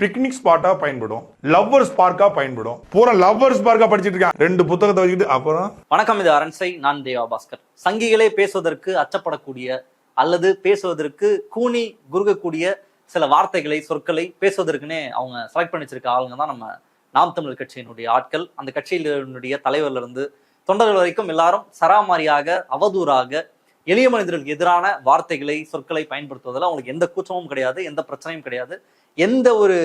Picnic ஸ்பாட்டா பயன்படும். Lovers பார்க்கா பயன்படும். பூரா லவ்வர்ஸ் பார்க்கா படிச்சிட்டு இருக்கேன். ரெண்டு புத்தகத்தை வச்சுக்கிட்டு அப்புறம் வணக்கம் இது அரண்சை நான் தேவா பாஸ்கர். சங்கிகளே பேசுவதற்கு அச்சப்படக்கூடிய அல்லது பேசுவதற்கு கூனி குறுகக்கூடிய சில வார்த்தைகளை சொற்களை பேசுவதற்குனே அவங்க செலக்ட் பண்ணி வச்சிருக்க ஆளுங்க தான் நம்ம நாம் தமிழர் கட்சியினுடைய ஆட்கள். அந்த கட்சியினுடைய தலைவர்ல இருந்து தொண்டர்கள் வரைக்கும் எல்லாரும் சராமாரியாக அவதூறாக எளிய மனிதர்களுக்கு எதிரான வார்த்தைகளை சொற்களை பயன்படுத்துவதில் அவங்களுக்கு எந்த கூச்சமும் கிடையாது எந்த பிரச்சனையும் கிடையாது. எந்த ஒரு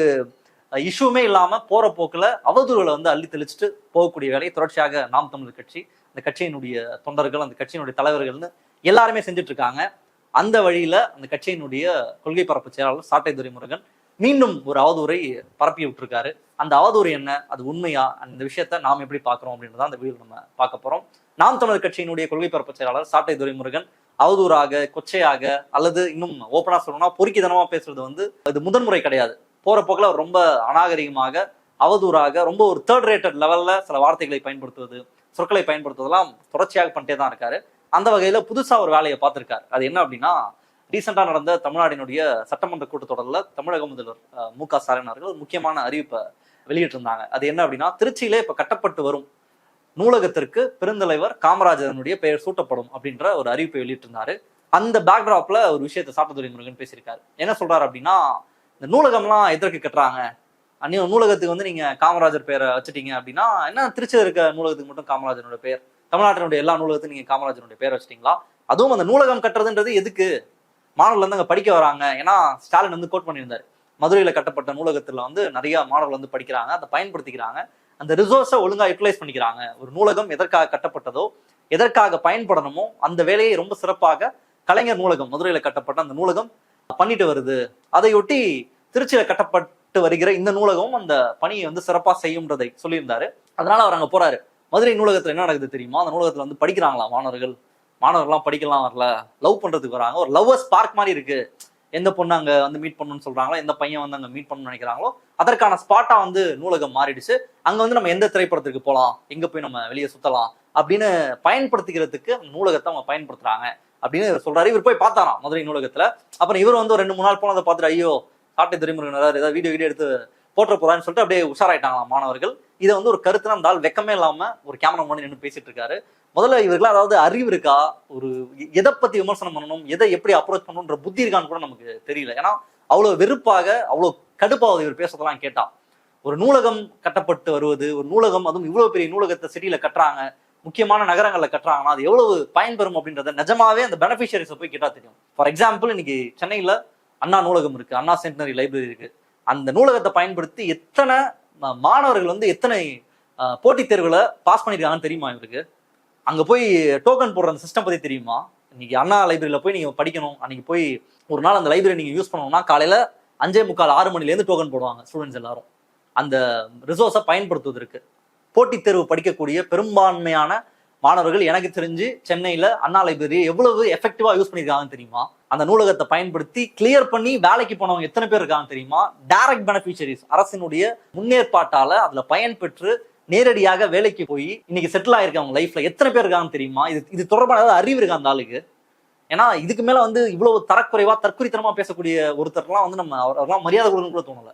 இஷ்யூமே இல்லாம போற போக்குல அவதூறுகளை வந்து அள்ளி தெளிச்சுட்டு போகக்கூடிய வேலையை தொடர்ச்சியாக நாம் தமிழர் கட்சி அந்த கட்சியினுடைய தொண்டர்கள் அந்த கட்சியினுடைய தலைவர்கள்னு எல்லாருமே செஞ்சுட்டு இருக்காங்க அந்த வழியில அந்த கட்சியினுடைய கொள்கை பரப்பு செயலாளர் சாட்டை துரைமுருகன் மீண்டும் ஒரு அவதூறை பரப்பி விட்டுருக்காரு. அந்த அவதூறு என்ன? அது உண்மையா? அந்த விஷயத்த நாம் எப்படி பார்க்குறோம் அப்படின்றத அந்த வீடியோ நம்ம பார்க்க போறோம். நாம் தமிழர் கட்சியினுடைய கொள்கை பரப்பு செயலாளர் சாட்டை துரைமுருகன் அவதூறாக கொச்சையாக அல்லது இன்னும் ஓப்பனா சொல்லணும்னா பொறுக்கிதனமா பேசுறது வந்து இது முதன்முறை கிடையாது. போற போக்கில் ரொம்ப அநாகரிகமாக அவதூறாக ரொம்ப ஒரு தேர்ட் ரேட்டட் லெவல்ல சில வார்த்தைகளை பயன்படுத்துவது சொற்களை பயன்படுத்துவதெல்லாம் தொடர்ச்சியாக பண்ணிட்டே தான் இருக்காரு. அந்த வகையில புதுசா ஒரு வேலையை பார்த்திருக்காரு. அது என்ன அப்படின்னா ரீசெண்டா நடந்த தமிழ்நாடினுடைய சட்டமன்ற கூட்டத்தொடரில் தமிழக முதல்வர் மு க ஸ்டாலின் அவர்கள் ஒரு முக்கியமான அறிவிப்பை வெளியிட்டிருந்தாங்க. அது என்ன அப்படின்னா திருச்சியிலே இப்ப கட்டப்பட்டு வரும் நூலகத்திற்கு பெருந்தலைவர் காமராஜரனுடைய பெயர் சூட்டப்படும் அப்படின்ற ஒரு அறிவிப்பை வெளியிட்டிருந்தாரு. அந்த பேக்ராப்ல ஒரு விஷயத்தை சாட்டத்துறை முருகன் பேசியிருக்காரு. என்ன சொல்றாரு அப்படின்னா இந்த நூலகம்லாம் எதற்கு கட்டுறாங்க? அந்நிய நூலகத்துக்கு வந்து நீங்க காமராஜர் பேரை வச்சுட்டீங்க அப்படின்னா என்ன திருச்சியில் இருக்க நூலகத்துக்கு மட்டும் காமராஜனுடைய பெயர்? தமிழ்நாட்டினுடைய எல்லா நூலகத்துக்கும் நீங்க காமராஜனுடைய பேர் வச்சிட்டீங்களா? அதுவும் அந்த நூலகம் கட்டுறதுன்றது எதுக்கு? மாணவர்கள் வந்து அங்க படிக்க வராங்க. ஏன்னா ஸ்டாலின் வந்து கோட் பண்ணியிருந்தாரு. மதுரையில கட்டப்பட்ட நூலகத்துல வந்து நிறைய மாணவர்கள் வந்து படிக்கிறாங்க. அதை பயன்படுத்திக்கிறாங்க. அந்த ரிசோர்ஸை ஒழுங்காக யூட்டிலைஸ் பண்ணிக்கிறாங்க. ஒரு நூலகம் எதற்காக கட்டப்பட்டதோ எதற்காக பயன்படணுமோ அந்த வேலையை ரொம்ப சிறப்பாக கலைஞர் நூலகம் மதுரையில் கட்டப்பட்ட அந்த நூலகம் பண்ணிட்டு வருது. அதையொட்டி திருச்சியில் கட்டப்பட்டு வருகிற இந்த நூலகமும் அந்த பணியை வந்து சிறப்பாக செய்யும்ன்றதை சொல்லியிருந்தாரு. அதனால அவர் அங்கே போறாரு. மதுரை நூலகத்தில் என்ன நடக்குது தெரியுமா? அந்த நூலகத்தில் வந்து படிக்கிறாங்களா மாணவர்கள்? மாணவர்கள்லாம் படிக்கலாம் வரல. லவ் பண்ணுறதுக்கு வராங்க. ஒரு லவ்வர்ஸ் பார்க் மாதிரி இருக்கு. எந்த பொண்ணு அங்கே வந்து மீட் பண்ணணும்னு சொல்கிறாங்களோ எந்த பையன் வந்து அங்கே மீட் பண்ணணும்னு நினைக்கிறாங்களோ அதற்கான ஸ்பாட்டா வந்து நூலகம் மாறிடுச்சு. அங்க வந்து நம்ம எந்த திரைப்படத்துக்கு போகலாம் எங்க போய் நம்ம வெளியே சுத்தலாம்? அப்படின்னு பயன்படுத்திக்கிறதுக்கு நூலகத்தை அவங்க பயன்படுத்துறாங்க. அப்படின்னு சொல்றாரு. இவர் போய் பார்த்தாராம் மதுரை நூலகத்துல. அப்புறம் இவர் வந்து ஒரு ரெண்டு மூணு நாள் போனதை பார்த்துட்டு ஐயோ காட்டை துறைமுருகன் ஏதாவது வீடியோ வீடியோ எடுத்து போட்டுற போறான்னு சொல்லிட்டு அப்படியே உஷாராயிட்டாங்களாம் மாணவர்கள். இதை வந்து ஒரு கருத்து இருந்தால் வெக்கமே இல்லாம ஒரு கேமரா முன்னாடி நின்று பேசிட்டு இருக்காரு. முதல்ல இவருக்குலாம் அதாவது அறிவு இருக்கா? ஒரு எதை பத்தி விமர்சனம் பண்ணணும்? எதை எப்படி அப்ரோச் பண்ணணும்ன்ற புத்தி இருக்கான்னு கூட நமக்கு தெரியல. ஏன்னா அவ்வளோ வெறுப்பாக அவ்வளோ கடுப்பாவது இவர் பேசுறதெல்லாம் கேட்டா ஒரு நூலகம் கட்டப்பட்டு வருவது ஒரு நூலகம் அதுவும் இவ்வளோ பெரிய நூலகத்தை சிட்டியில் கட்டுறாங்க முக்கியமான நகரங்களில் கட்டுறாங்கன்னா அது எவ்வளவு பயன்பெறும் அப்படின்றத நிஜமாவே அந்த பெனிஃபிஷியரிஸை போய் கேட்டால் தெரியும். ஃபார் எக்ஸாம்பிள் இன்னைக்கு சென்னையில் அண்ணா நூலகம் இருக்கு அண்ணா சென்டினரி லைப்ரரி இருக்கு. அந்த நூலகத்தை பயன்படுத்தி எத்தனை மாணவர்கள் வந்து எத்தனை போட்டித் தேர்வுகளை பாஸ் பண்ணியிருக்காங்கன்னு தெரியுமா இவருக்கு? அங்கே போய் டோக்கன் போடுற அந்த சிஸ்டம் பற்றி தெரியுமா? இன்னைக்கு அண்ணா லைப்ரரியில போய் நீங்க படிக்கணும். அன்னைக்கு போய் ஒரு நாள் அந்த லைப்ரரி நீங்க யூஸ் பண்ணணும்னா காலையில அஞ்சே முக்கால் ஆறு மணிலேருந்து டோக்கன் போடுவாங்க ஸ்டூடெண்ட்ஸ் எல்லாரும். அந்த ரிசோர்ஸை பயன்படுத்துவதற்கு போட்டித் தேர்வு படிக்கக்கூடிய பெரும்பான்மையான மாணவர்கள் எனக்கு தெரிஞ்சு சென்னையில அண்ணா லைப்ரரி எவ்வளவு எஃபெக்டிவா யூஸ் பண்ணியிருக்காங்கன்னு தெரியுமா? அந்த நூலகத்தை பயன்படுத்தி கிளியர் பண்ணி வேலைக்கு போனவங்க எத்தனை பேர் இருக்காங்க தெரியுமா? டைரக்ட் பெனிஃபிஷரிஸ் அரசினுடைய முன்னேற்பாட்டால அதுல பயன்பெற்று நேரடியாக வேலைக்கு போய் இன்னைக்கு செட்டில் ஆயிருக்காங்க லைஃப்ல எத்தனை பேர் இருக்காங்கன்னு தெரியுமா? இது இது தொடர்பான ஏதாவது அறிவு இருக்கா அந்த ஆளுக்கு? ஏன்னா இதுக்கு மேல வந்து இவ்வளவு தரக்குறைவா தற்குறித்தனமா பேசக்கூடிய ஒருத்தர்லாம் வந்து நம்ம அவரெல்லாம் அவர்லாம் மரியாதை கொடுக்கணும் கூட தோணல.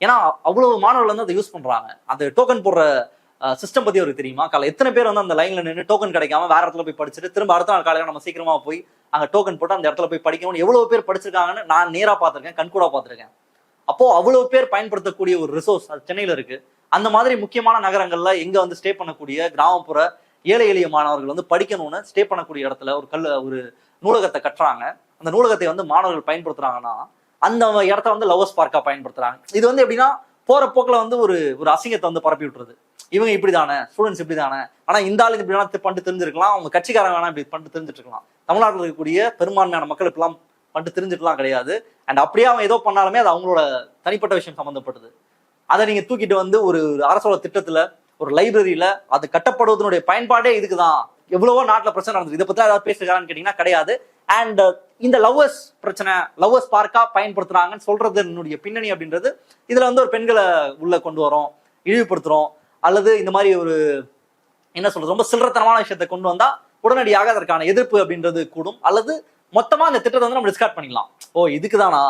ஏன்னா அவ்வளவு மாணவர்கள் வந்து அதை யூஸ் பண்றாங்க. அந்த டோக்கன் போடுற சிஸ்டம் பத்தி அவருக்கு தெரியுமா? காலை எத்தனை பேர் வந்து அந்த லைன்ல நின்று டோக்கன் கிடைக்காம வேற இடத்துல போய் படிச்சுட்டு திரும்ப அடுத்த நாள் காலையில நம்ம சீக்கிரமா போய் அங்க டோக்கன் போட்டு அந்த இடத்துல போய் படிக்கணும்னு எவ்வளவு பேர் படிச்சிருக்காங்கன்னு நான் நேரா பார்த்திருக்கேன் கண்கூடா பார்த்திருக்கேன். அப்போ அவ்வளவு பேர் பயன்படுத்தக்கூடிய ஒரு ரிசோர்ஸ் அது சென்னையில இருக்கு. அந்த மாதிரி முக்கியமான நகரங்கள்ல எங்க வந்து ஸ்டே பண்ணக்கூடிய கிராமப்புற ஏழை எளிய மாணவர்கள் வந்து படிக்கணும்னு ஸ்டே பண்ணக்கூடிய இடத்துல ஒரு கல் ஒரு நூலகத்தை கட்டுறாங்க. அந்த நூலகத்தை வந்து மாணவர்கள் பயன்படுத்துறாங்கன்னா அந்த இடத்த வந்து லவர்ஸ் பார்க்கா பயன்படுத்துறாங்க. இது வந்து எப்படின்னா போற போக்குல வந்து ஒரு ஒரு அசிங்கத்தை வந்து பரப்பி விட்டுறது இவங்க இப்படிதானே ஸ்டூடெண்ட்ஸ் இப்படிதானே. ஆனா இந்த ஆள் இப்படி வேணா பண்ணிட்டு தெரிஞ்சிருக்கலாம். அவங்க கட்சிக்காரங்க வேணா இப்படி பண்ணிட்டு தெரிஞ்சிட்டு இருக்கலாம். தமிழ்நாட்டில் இருக்கக்கூடிய பெரும்பான்மையான மக்கள் இப்பெல்லாம் பண்ணிட்டு தெரிஞ்சிட்டுலாம் கிடையாது. அண்ட் அப்படியே அவங்க ஏதோ பண்ணாலுமே அது அவங்களோட தனிப்பட்ட விஷயம் சம்மந்தப்பட்டது அதை நீங்க தூக்கிட்டு வந்து ஒரு அரசோட திட்டத்துல ஒரு லைப்ரரியில அது கட்டப்படுவதனுடைய பயன்பாடே இதுக்குதான். எவ்வளவோ நாட்டுல பிரச்சனை நடந்தது இதை பத்தி ஏதாவது பேசுகிறான்னு கேட்டீங்கன்னா கிடையாது. அண்ட் uh, இந்த லவ்வர்ஸ் பிரச்சனை லவ்வர்ஸ் பார்க்கா பயன்படுத்துறாங்கன்னு சொல்றது என்னுடைய பின்னணி அப்படின்றது. இதுல வந்து ஒரு பெண்களை உள்ள கொண்டு வரோம் இழிவுபடுத்துறோம் அல்லது இந்த மாதிரி ஒரு என்ன சொல்றது ரொம்ப சில்லறத்தனமான விஷயத்தை கொண்டு வந்தா உடனடியாக அதற்கான எதிர்ப்பு அப்படின்றது கூடும். அல்லது மொத்தமா அந்த திட்டத்தை வந்து நம்ம டிஸ்கார்ட் பண்ணிக்கலாம். ஓ இதுக்குதானா?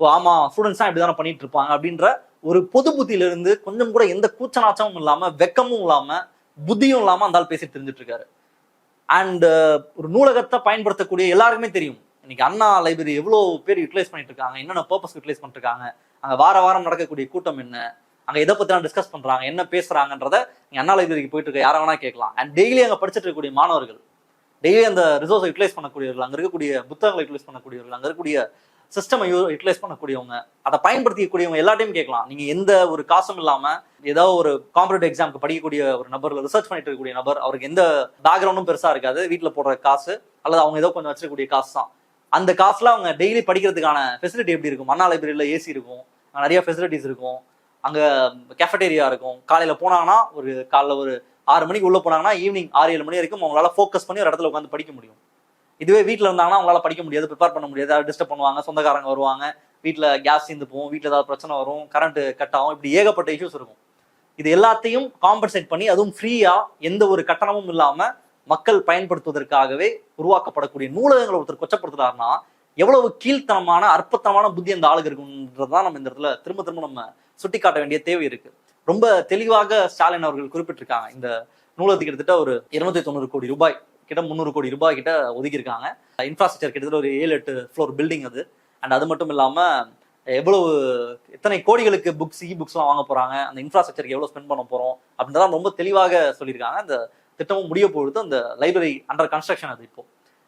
ஓ ஆமா ஸ்டூடெண்ட்ஸ் தான் இப்படிதானே பண்ணிட்டு இருப்பாங்க அப்படின்ற ஒரு பொது புத்தியிலிருந்து கொஞ்சம் கூட எந்த கூச்சநாச்சமும் இல்லாமல் வெக்கமும் இல்லாமல் புத்தியும் இல்லாமல் அந்த ஆள் பேசிட்டு தெரிஞ்சுட்டு இருக்காரு. அண்ட் uh, ஒரு நூலகத்தை பயன்படுத்தக்கூடிய எல்லாருக்குமே தெரியும். இன்னைக்கு அண்ணா லைப்ரரி எவ்வளோ பேர் யூட்டிலைஸ் பண்ணிட்டு இருக்காங்க என்னென்ன பர்பஸ் யூட்டிலைஸ் பண்ணிட்டு இருக்காங்க அங்க வார வாரம் நடக்கக்கூடிய கூட்டம் என்ன அங்கே எதை பற்றிலாம் டிஸ்கஸ் பண்ணுறாங்க என்ன பேசுகிறாங்கன்றத நீங்கள் அண்ணா லைப்ரரிக்கு போயிட்டு இருக்க யாரை வேணா கேட்கலாம். அண்ட் டெய்லி அங்கே படிச்சுட்டு இருக்கக்கூடிய மாணவர்கள் டெய்லி அந்த ரிசோர்ஸை யூட்டிலைஸ் பண்ணக்கூடியவர்கள் அங்கே இருக்கக்கூடிய புத்தகங்களை யூட்டிலைஸ் பண்ணக்கூடியவர்கள் அங்கே இருக்கக்கூடிய சிஸ்டமை யூட்டிலைஸ் பண்ணக்கூடியவங்க அதை பயன்படுத்திக்கூடியவங்க எல்லாத்தையும் கேட்கலாம். நீங்க எந்த ஒரு காசும் இல்லாம ஏதோ ஒரு காம்படிட்டிவ் எக்ஸாமுக்கு படிக்கக்கூடிய ஒரு நபர் ரிசர்ச் பண்ணிட்டு இருக்கக்கூடிய நபர் அவருக்கு எந்த பேக்ரவுண்டும் பெருசா இருக்காது. வீட்டில் போடுற காசு அல்லது அவங்க ஏதோ கொஞ்சம் வச்சிருக்கக்கூடிய காசு தான். அந்த காசுல அவங்க டெய்லி படிக்கிறதுக்கான ஃபெசிலிட்டி எப்படி இருக்கும்? அண்ணா லைப்ரரியில ஏசி இருக்கும். நிறைய ஃபெசிலிட்டிஸ் இருக்கும். அங்க கேஃபடேரியா இருக்கும். காலையில போனாங்கன்னா ஒரு காலைல ஒரு ஆறு மணிக்கு உள்ள போனாங்கன்னா ஈவினிங் ஆறு ஏழு மணி வரைக்கும் அவங்களால ஃபோக்கஸ் பண்ணி ஒரு இடத்துல உட்காந்து படிக்க முடியும். இதுவே வீட்டில் இருந்தாங்கன்னா அவங்களால படிக்க முடியாது ப்ரிப்பேர் பண்ண முடியாது. யாராவது டிஸ்டர்ப் பண்ணுவாங்க சொந்தக்காரங்க வருவாங்க. வீட்டில் கேஸ் சேர்ந்து போகும் வீட்டில் ஏதாவது பிரச்சனை வரும் கரண்ட் கட் ஆகும். இப்படி ஏகப்பட்ட இஷ்யூஸ் இருக்கும். இது எல்லாத்தையும் காம்பன்சேட் பண்ணி அதுவும் ஃப்ரீயா எந்த ஒரு கட்டணமும் இல்லாமல் மக்கள் பயன்படுத்துவதற்காகவே உருவாக்கப்படக்கூடிய நூலகங்களை ஒருத்தர் கொச்சப்படுத்துறாருன்னா எவ்வளவு கீழ்த்தனமான அற்பத்தனமான புத்தி அந்த ஆளுக்கு இருக்குன்றதான் நம்ம இந்த இடத்துல திரும்ப திரும்ப நம்ம சுட்டிக்காட்ட வேண்டிய தேவை இருக்கு. ரொம்ப தெளிவாக ஸ்டாலின் அவர்கள் குறிப்பிட்டிருக்காங்க. இந்த நூலகத்துக்கு கிட்டத்தட்ட ஒரு இருநூத்தி தொண்ணூறு கோடி ரூபாய் கிட்ட முந்நூறு கோடி ரூபாய் கிட்ட ஒதுக்கியிருக்காங்க. இன்ஃப்ராஸ்ட்ரக்சர் கிட்டத்தட்ட ஒரு ஏழு எட்டு ஃப்ளோர் பில்டிங் அது. அண்ட் அது மட்டும் இல்லாமல் எவ்வளவு எத்தனை கோடிகளுக்கு புக்ஸ் இ புக்ஸ்லாம் வாங்க போகிறாங்க அந்த இன்ஃப்ராஸ்ட்ரக்சருக்கு எவ்வளோ ஸ்பெண்ட் பண்ண போகிறோம் அப்படின்றதான் ரொம்ப தெளிவாக சொல்லியிருக்காங்க. அந்த திட்டமும் முடிய பொழுது அந்த லைப்ரரி அண்டர் கன்ஸ்ட்ரக்ஷன் அது இப்போ.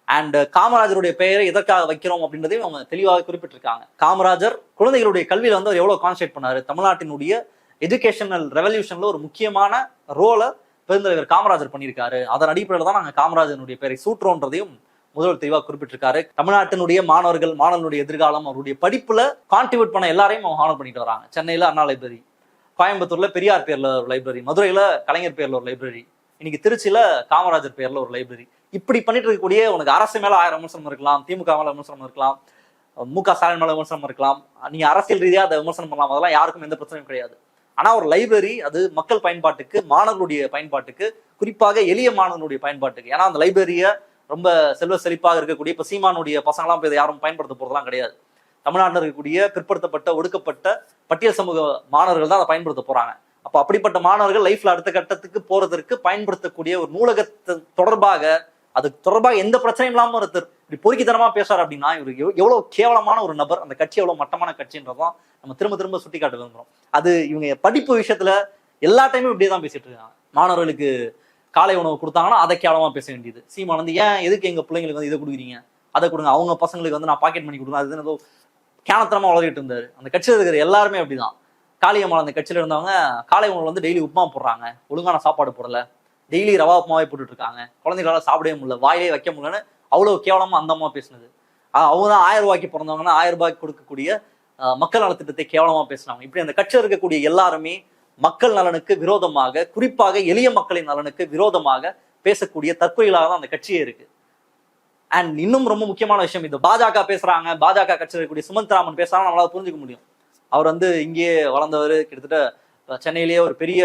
அண்ட் காமராஜருடைய பெயரை எதற்காக வைக்கிறோம் அப்படின்றதையும் அவங்க தெளிவாக குறிப்பிட்டிருக்காங்க. காமராஜர் குழந்தைகளுடைய கல்வியில் வந்து அவர் எவ்வளோ கான்சன்ட்ரேட் பண்ணார்? தமிழ்நாட்டினுடைய எஜுகேஷனல் ரெவல்யூஷனில் ஒரு முக்கியமான ரோலை பெருந்தலைவர் காமராஜர் பண்ணியிருக்காரு. அதன் அடிப்படையில் தான் நாங்கள் காமராஜனுடைய பெயரை சூற்றோன்றதையும் முதல்வர் தெளிவாக குறிப்பிட்டிருக்காரு. தமிழ்நாட்டினுடைய மாணவர்கள் மாணவர்களுடைய எதிர்காலம் அவருடைய படிப்புல கான்ட்ரிபியூட் பண்ண எல்லாரையும் அவங்க ஹானர் பண்ணிட்டு வராங்க. சென்னையில அண்ணா லைப்ரரி கோயம்புத்தூர்ல பெரியார் பேர்ல ஒரு லைப்ரரி மதுரையில கலைஞர் பேர்ல ஒரு லைப்ரரி இன்னைக்கு திருச்சியில காமராஜர் பேர்ல ஒரு லைப்ரரி இப்படி பண்ணிட்டு இருக்கக்கூடிய உனக்கு அரசு மேல ஆயிரம் விமர்சனம் இருக்கலாம் திமுக மேல விமர்சனம் இருக்கலாம் மு க ஸ்டாலின் மேல விமர்சனம் இருக்கலாம். நீங்க அரசியல் ரீதியா அதை விமர்சனம் பண்ணலாம். அதெல்லாம் யாருக்கும் எந்த பிரச்சனையும் கிடையாது. ஆனா ஒரு லைப்ரரி அது மக்கள் பயன்பாட்டுக்கு மாணவர்களுடைய பயன்பாட்டுக்கு குறிப்பாக எளிய மாணவர்களுடைய பயன்பாட்டுக்கு. ஏன்னா அந்த லைப்ரரியை ரொம்ப செல்வ செழிப்பாக இருக்கக்கூடிய இப்ப சீமானுடைய பசங்களாம் இப்ப இதை யாரும் பயன்படுத்த போறதெல்லாம் கிடையாது. தமிழ்நாட்டில் இருக்கக்கூடிய பிற்படுத்தப்பட்ட ஒடுக்கப்பட்ட பட்டியல் சமூக மாணவர்கள் தான் அதை பயன்படுத்த போறாங்க. அப்ப அப்படிப்பட்ட மாணவர்கள் லைஃப்ல அடுத்த கட்டத்துக்கு போறதற்கு பயன்படுத்தக்கூடிய ஒரு நூலகத்தை தொடர்பாக அதுக்கு தொடர்பாக எந்த பிரச்சனையும் இல்லாமல் ஒருத்தர் இப்படி பொறுக்கித்தனமா பேசுறாரு அப்படின்னா இவர் எவ்வளவு கேவலமான ஒரு நபர் அந்த கட்சி எவ்வளவு மட்டமான கட்சின்றதும் நம்ம திரும்ப திரும்ப சுட்டிக்காட்ட விரும்புறோம் அது இவங்க படிப்பு விஷயத்துல எல்லா டைமும் இப்படியே தான் பேசிட்டு இருக்காங்க. மாணவர்களுக்கு காலை உணவு கொடுத்தாங்கன்னா அதை கேவலமா பேச வேண்டியது. சீமான வந்து ஏன் எதுக்கு எங்க பிள்ளைங்களுக்கு வந்து இதை கொடுக்குறீங்க? அதை கொடுங்க. அவங்க பசங்களுக்கு வந்து நான் பாக்கெட் பண்ணி கொடுங்க அது ஏதோ கேனத்தனமா வளர்கிட்டு இருந்தாரு. அந்த கட்சியில் இருக்கிற எல்லாருமே அப்படிதான். காளியம்மாள் அந்த கட்சியில இருந்தவங்க காலை உணவு வந்து டெய்லி உப்புமா போடுறாங்க. ஒழுங்கான சாப்பாடு போடல. டெய்லி ரவா உப்புமாவே போட்டுட்டு இருக்காங்க குழந்தைகளால சாப்பிடவே முடியல வாயிலே வைக்க முடியலன்னு அவ்வளோ கேவலமாக அந்த அம்மா பேசுனது. அவங்க தான் ஆயிரம் ரூபாய்க்கு பிறந்தவங்கன்னா ஆயிரம் ரூபாய்க்கு கொடுக்கக்கூடிய மக்கள் நலத்திட்டத்தை கேவலமாக பேசினாங்க. இப்படி அந்த கட்சியில் இருக்கக்கூடிய எல்லாருமே மக்கள் நலனுக்கு விரோதமாக குறிப்பாக எளிய மக்களின் நலனுக்கு விரோதமாக பேசக்கூடிய தற்கொலைகளாக தான் அந்த கட்சியே இருக்கு. அண்ட் இன்னும் ரொம்ப முக்கியமான விஷயம் இது பாஜக பேசுறாங்க பாஜக கட்சியில் இருக்கக்கூடிய சுமந்த் ராமன் பேசுறாங்க நம்மளால புரிஞ்சுக்க முடியும். அவர் வந்து இங்கேயே வளர்ந்தவர் கிட்டத்தட்ட சென்னையிலேயே ஒரு பெரிய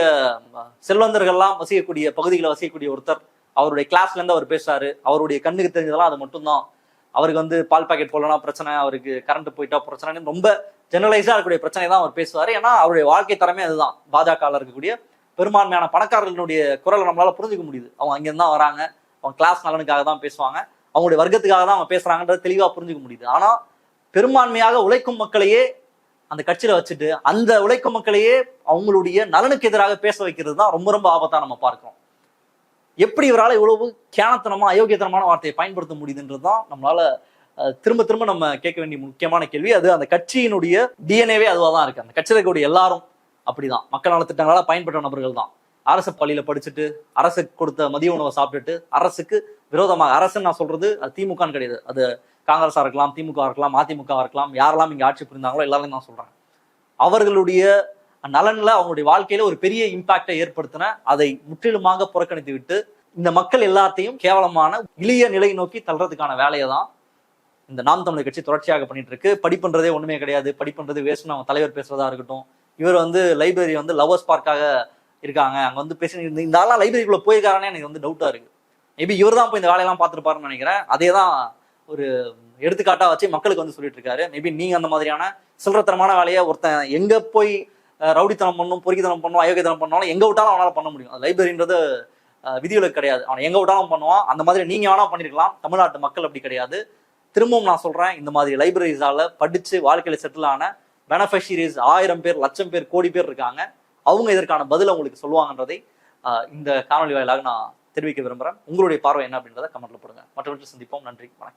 செல்வந்தர்கள்லாம் வசிக்கக்கூடிய பகுதிகளை வசிக்கக்கூடிய ஒருத்தர் அவருடைய கிளாஸ்லேருந்து அவர் பேசுறாரு. அவருடைய கண்ணுக்கு தெரிஞ்சதெல்லாம் அது மட்டும்தான். அவருக்கு வந்து பால் பாக்கெட் போடலனா பிரச்சனை அவருக்கு கரண்ட் போயிட்டா பிரச்சனைன்னு ரொம்ப ஜெனரலைஸாக இருக்கக்கூடிய பிரச்சனை தான் அவர் பேசுவார். ஏன்னா அவருடைய வாழ்க்கை தரமே அதுதான். பாஜகவில் இருக்கக்கூடிய பெரும்பான்மையான பணக்காரர்களுடைய குரலை நம்மளால புரிஞ்சுக்க முடியுது. அவங்க அங்கேருந்து தான் வராங்க. அவங்க கிளாஸ் நலனுக்காக தான் பேசுவாங்க. அவங்களுடைய வர்க்கத்துக்காக தான் அவங்க பேசுறாங்கன்றது தெளிவாக புரிஞ்சுக்க முடியுது. ஆனால் பெரும்பான்மையாக உழைக்கும் மக்களையே அந்த கட்சியில வச்சுட்டு அந்த உழைக்கும் மக்களையே அவங்களுடைய நலனுக்கு எதிராக பேச வைக்கிறது தான் ரொம்ப ரொம்ப ஆபத்தா நம்ம பார்க்கிறோம். எப்படி இவரால் இவ்வளவு கேனத்தனமா அயோக்கியத்தனமான வார்த்தையை பயன்படுத்த முடியுதுன்றது தான் நம்மளால அஹ், திரும்ப திரும்ப நம்ம கேட்க வேண்டிய முக்கியமான கேள்வி. அது அந்த கட்சியினுடைய டிஎன்ஏவே அதுவாக தான் இருக்கு. அந்த கட்சியில் இருக்கக்கூடிய எல்லாரும் அப்படிதான். மக்கள் நலத்திட்டங்களால பயன்பெற்ற நபர்கள் தான். அரசு பள்ளியில படிச்சுட்டு அரசுக்கு கொடுத்த மதிய உணவை சாப்பிட்டுட்டு அரசுக்கு விரோதமாக அரசுன்னு நான் சொல்றது அது திமுகன்னு கிடையாது. அது காங்கிரஸாக இருக்கலாம் திமுக இருக்கலாம் அதிமுக இருக்கலாம் யாரெல்லாம் இங்கே ஆட்சி புரிந்தாங்களோ எல்லாரும் நான் சொல்றேன். அவர்களுடைய நலனில் அவங்களுடைய வாழ்க்கையில ஒரு பெரிய இம்பாக்டை ஏற்படுத்தின அதை முற்றிலுமாக புறக்கணித்து விட்டு இந்த மக்கள் எல்லாத்தையும் கேவலமான இளைய நிலை நோக்கி தள்ளுறதுக்கான வேலையை தான் இந்த நாம் தமிழர் கட்சி தொடர்ச்சியாக பண்ணிட்டு இருக்கு படிப்புன்றதே ஒண்ணுமே கிடையாது. படிப்புன்றது வேஸ்ட்னு அவங்க தலைவர் பேசுறதா இருக்கட்டும். இவர் வந்து லைப்ரரி வந்து லவர்ஸ் பார்க்காக இருக்காங்க. அங்க வந்து பேசி இந்த இந்த ஆள்லாம் லைப்ரரிக்குள்ள போயிருக்காருன்னு எனக்கு வந்து டவுட்டா இருக்கு. மேபி இவர் தான் போய் இந்த வேலையெல்லாம் பார்த்துருப்பாருன்னு நினைக்கிறேன். அதே தான் ஒரு எடுத்துக்காட்டா வச்சு மக்களுக்கு வந்து சொல்லிட்டு இருக்காரு மேபி நீங்க அந்த மாதிரியான சில்லறத்தனமான வேலையை ஒருத்தன் எங்க போய் ரவுடித்தனம் பண்ணும் பொறுக்கித்தனம் பண்ணும் அயோக்கியத்தனம் பண்ணாலும் எங்க விட்டாலும் அவனால பண்ண முடியும். லைப்ரரின்றது விதிவிலக்கு கிடையாது. அவன் எங்க விட்டாலும் பண்ணுவான். அந்த மாதிரி நீங்க வேணா பண்ணிருக்கலாம். தமிழ்நாட்டு மக்கள் அப்படி கிடையாது. திரும்பவும் நான் சொல்றேன் இந்த மாதிரி லைப்ரரிஸால படிச்சு வாழ்க்கையில செட்டில் ஆன பெனஃபிஷரிஸ் ஆயிரம் பேர் லட்சம் பேர் கோடி பேர் இருக்காங்க. அவங்க இதற்கான பதில் உங்களுக்கு சொல்லுவாங்கன்றதை இந்த காணொலி வாயிலாக நான் தெரிவிக்க விரும்புகிறேன் உங்களுடைய பார்வை என்ன அப்படின்றத கமெண்ட்ல போடுங்க. மற்றவற்றை சந்திப்போம். நன்றி. வணக்கம்.